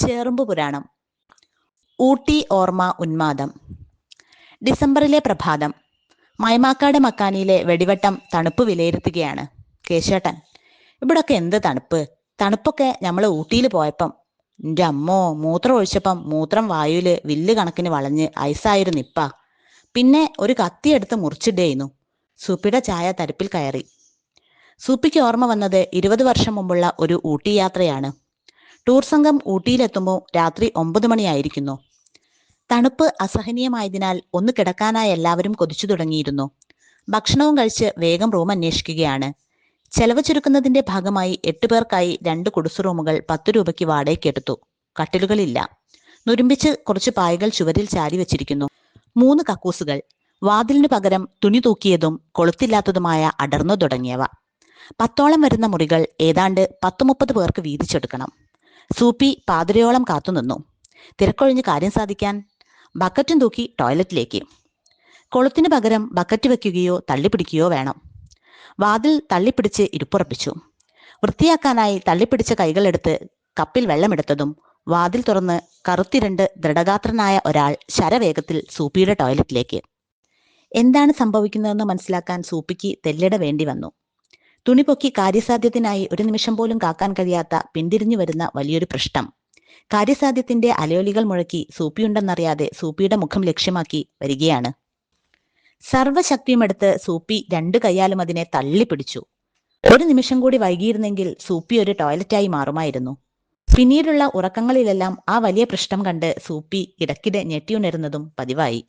ചേറുമ്പ് പുരാണം. ഊട്ടി ഓർമ്മ ഉന്മാദം. ഡിസംബറിലെ പ്രഭാതം. മൈമാക്കാട് മക്കാനിയിലെ വെടിവട്ടം തണുപ്പ് വിലയിരുത്തുകയാണ്. കേശേട്ടൻ ഇവിടൊക്കെ എന്ത് തണുപ്പ്? തണുപ്പൊക്കെ നമ്മൾ ഊട്ടിയിൽ പോയപ്പം എന്റെ അമ്മോ മൂത്രം ഒഴിച്ചപ്പം മൂത്രം വായുവിൽ വില്ല് കണക്കിന് വളഞ്ഞ് ഐസായിരുന്നു ഇപ്പ പിന്നെ ഒരു കത്തി കത്തിയെടുത്ത് മുറിച്ചിട്ടേയിരുന്നു സൂപ്പിയുടെ ചായ തരിപ്പിൽ കയറി. സൂപ്പിക്ക് ഓർമ്മ വന്നത് ഇരുപത് വർഷം മുമ്പുള്ള ഒരു ഊട്ടി യാത്രയാണ്. ടൂർ സംഘം ഊട്ടിയിലെത്തുമ്പോൾ രാത്രി ഒമ്പത് മണിയായിരിക്കുന്നു. തണുപ്പ് അസഹനീയമായതിനാൽ ഒന്ന് കിടക്കാനായി എല്ലാവരും കൊതിച്ചു തുടങ്ങിയിരുന്നു. ഭക്ഷണവും കഴിച്ച് വേഗം റൂം അന്വേഷിക്കുകയാണ്. ചെലവ് ചുരുക്കുന്നതിന്റെ ഭാഗമായി എട്ട് പേർക്കായി രണ്ട് കുടുസ് റൂമുകൾ പത്ത് രൂപയ്ക്ക് വാടകയ്ക്ക് എടുത്തു. കട്ടിലുകളില്ല. നുരുമ്പിച്ച് കുറച്ച് പായകൾ ചുവരിൽ ചാരി വെച്ചിരിക്കുന്നു. മൂന്ന് കക്കൂസുകൾ വാതിലിനു പകരം തുണി തൂക്കിയതും കൊളുത്തില്ലാത്തതുമായ അടർന്നു തുടങ്ങിയവ. പത്തോളം വരുന്ന മുറികൾ ഏതാണ്ട് പത്ത് മുപ്പത് പേർക്ക് വീതിച്ചെടുക്കണം. സൂപ്പി പാതിരയോളം കാത്തുനിന്നു തിരക്കൊഴിഞ്ഞ് കാര്യം സാധിക്കാൻ ബക്കറ്റും തൂക്കി ടോയ്ലറ്റിലേക്ക്. കൊളുത്തിന് പകരം ബക്കറ്റ് വയ്ക്കുകയോ തള്ളിപ്പിടിക്കുകയോ വേണം. വാതിൽ തള്ളിപ്പിടിച്ച് ഇരിപ്പുറപ്പിച്ചു. വൃത്തിയാക്കാനായി തള്ളിപ്പിടിച്ച കൈകളെടുത്ത് കപ്പിൽ വെള്ളമെടുത്തതും വാതിൽ തുറന്ന് കറുത്തിരണ്ട് ദൃഢഗാത്രനായ ഒരാൾ ശരവേഗത്തിൽ സൂപ്പിയുടെ ടോയ്ലറ്റിലേക്ക്. എന്താണ് സംഭവിക്കുന്നതെന്ന് മനസ്സിലാക്കാൻ സൂപ്പിക്ക് തെല്ലിട വേണ്ടി വന്നു. തുണി പൊക്കി കാര്യസാധ്യത്തിനായി ഒരു നിമിഷം പോലും കാക്കാൻ കഴിയാത്ത പിന്തിരിഞ്ഞു വരുന്ന വലിയൊരു പ്രശ്നം. കാര്യസാധ്യത്തിന്റെ അലയോലികൾ മുഴക്കി സൂപ്പിയുണ്ടെന്നറിയാതെ സൂപ്പിയുടെ മുഖം ലക്ഷ്യമാക്കി വരികയാണ്. സർവശക്തിയുമെടുത്ത് സൂപ്പി രണ്ട് കൈയാലും അതിനെ തള്ളിപ്പിടിച്ചു. ഒരു നിമിഷം കൂടി വൈകിയിരുന്നെങ്കിൽ സൂപ്പി ഒരു ടോയ്ലറ്റായി മാറുമായിരുന്നു. പിന്നീടുള്ള ഉറക്കങ്ങളിലെല്ലാം ആ വലിയ പൃഷ്ഠം കണ്ട് സൂപ്പി ഇടയ്ക്കിടെ ഞെട്ടിയുണരുന്നതും പതിവായി.